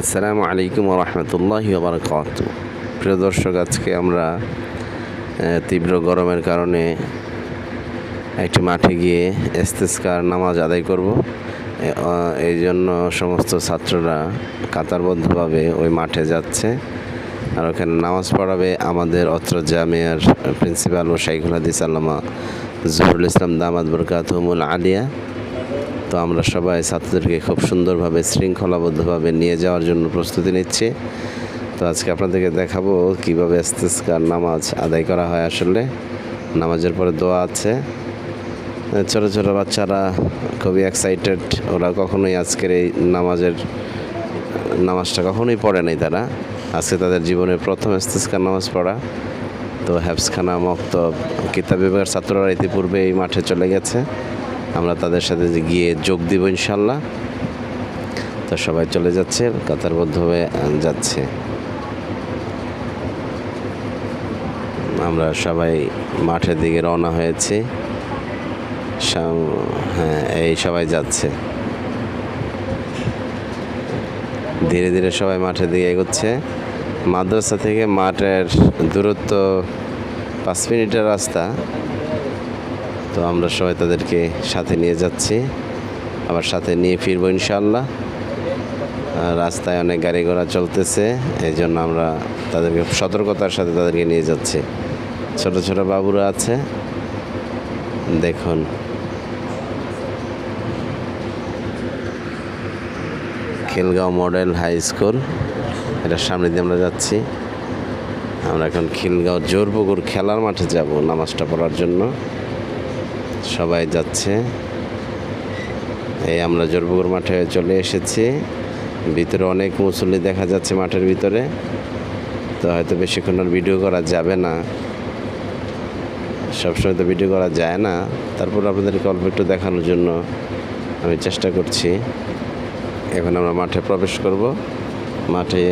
আসসালামু আলাইকুম রহমতুল্লাহি বারকাত প্রিয় দর্শক, আজকে আমরা তীব্র গরমের কারণে একটি মাঠে গিয়ে এস্তেস্কার নামাজ আদায় করব। এই জন্য সমস্ত ছাত্ররা কাতারবদ্ধভাবে ওই মাঠে যাচ্ছে। আর ওখানে নামাজ পড়াবে আমাদের অত্র জামিয়ার প্রিন্সিপাল ও শাইখুল হাদিস আল্লামা জহুরুল ইসলাম দামাদ বরকাতহমুল আলিয়া। তো আমরা সবাই ছাত্রদেরকে খুব সুন্দরভাবে, শৃঙ্খলাবদ্ধভাবে নিয়ে যাওয়ার জন্য প্রস্তুতি নিচ্ছি। তো আজকে আপনাদেরকে দেখাবো কীভাবে ইস্তেস্কার নামাজ আদায় করা হয় আসলে। নামাজের পরে দোয়া আছে। ছোটো ছোটো বাচ্চারা খুবই এক্সাইটেড ওরা কখনোই আজকের এই নামাজের, নামাজটা কখনোই পড়ে নাই তারা। আজকে তাদের জীবনের প্রথম ইস্তেস্কার নামাজ পড়া। তো হ্যাফসখানা মক্তব, কিতাব বিভাগের ছাত্ররা ইতিপূর্বে এই মাঠে চলে গেছে। আমরা তাদের সাথে গিয়ে যোগ দিব ইনশাল্লাহ তো সবাই চলে যাচ্ছে কাতারবদ্ধ হয়ে যাচ্ছে। আমরা সবাই মাঠের দিকে রওনা হয়েছি। হ্যাঁ এই সবাই যাচ্ছে। ধীরে ধীরে সবাই মাঠের দিকে এগোচ্ছে। মাদ্রাসা থেকে মাঠের দূরত্ব পাঁচ মিনিটের রাস্তা। তো আমরা সবাই তাদেরকে সাথে নিয়ে যাচ্ছি। আবার সাথে নিয়ে ফিরবো ইনশাল্লাহ রাস্তায় অনেক গাড়ি ঘোড়া চলতেছে এই জন্য আমরা তাদেরকে সতর্কতার সাথে তাদেরকে নিয়ে যাচ্ছি। ছোট ছোট বাবুরা আছে, দেখুন। খিলগাঁও মডেল হাই স্কুল এটার সামনে দিয়ে আমরা যাচ্ছি। আমরা এখন খিলগাঁও জোরপুকুর খেলার মাঠে যাব নামাজটা পড়ার জন্য। সবাই যাচ্ছে। এই আমরা জোরপুকুর মাঠে চলে এসেছি। ভিতরে অনেক মুসল্লি দেখা যাচ্ছে মাঠের ভিতরে। তো হয়তো বেশিক্ষণ ভিডিও করা যাবে না। সবসময় তো ভিডিও করা যায় না। তারপর আপনাদেরকে অল্প একটু দেখানোর জন্য আমি চেষ্টা করছি। এখন আমরা মাঠে প্রবেশ করব। মাঠে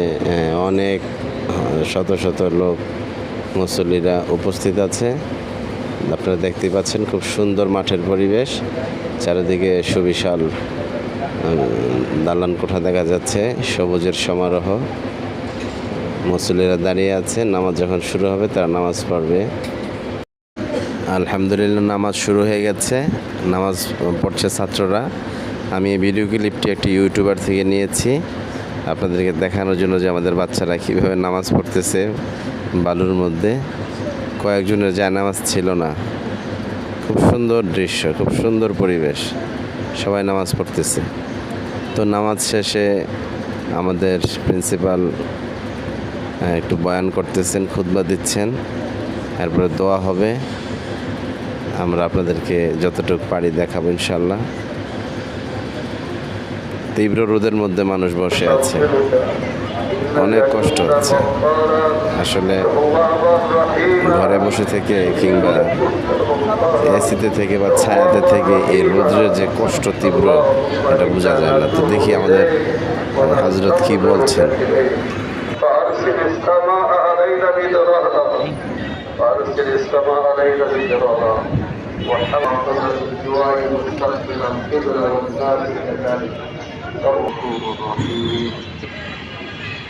অনেক শত শত লোক, মুসল্লিরা উপস্থিত আছে। আপনারা দেখতেই পাচ্ছেন খুব সুন্দর মাঠের পরিবেশ। চারিদিকে সুবিশাল দালান কোঠা দেখা যাচ্ছে, সবুজের সমারোহ। মুসল্লিরা দাঁড়িয়ে আছে, নামাজ যখন শুরু হবে তারা নামাজ পড়বে। আলহামদুলিল্লাহ, নামাজ শুরু হয়ে গেছে, নামাজ পড়ছে ছাত্ররা। আমি এই ভিডিও ক্লিপটি একটি ইউটিউবার থেকে নিয়েছি। আপনাদেরকে দেখানোর জন্য যে আমাদের বাচ্চারা কীভাবে নামাজ পড়তেছে, বালুর মধ্যে। কয়েকজনের যায় নামাজ ছিল না। খুব সুন্দর দৃশ্য, খুব সুন্দর পরিবেশ। সবাই নামাজ পড়তেছে। তো নামাজ শেষে আমাদের প্রিন্সিপাল একটু বয়ান করতেছেন, খুতবা দিচ্ছেন। এরপরে দোয়া হবে। আমরা আপনাদেরকে যতটুকু পারি দেখাবো ইনশাল্লাহ তীব্র রোদের মধ্যে মানুষ বসে আছে। অনেক কষ্ট হচ্ছে আসলে ঘরে বসে থেকে কিংবা এসিতে থেকে বা ছায়াতে থেকে এই রোদ্রের যে কষ্ট তীব্র এটা বোঝা যায় না তো দেখি আমাদের হজরত কি বলছেন فأرسل السماء علينا مدرارا فأرسل السماء علينا مدرارا وحرقنا بالجوع مستقبلا قبل والناس كذلك الرحمن الرحيم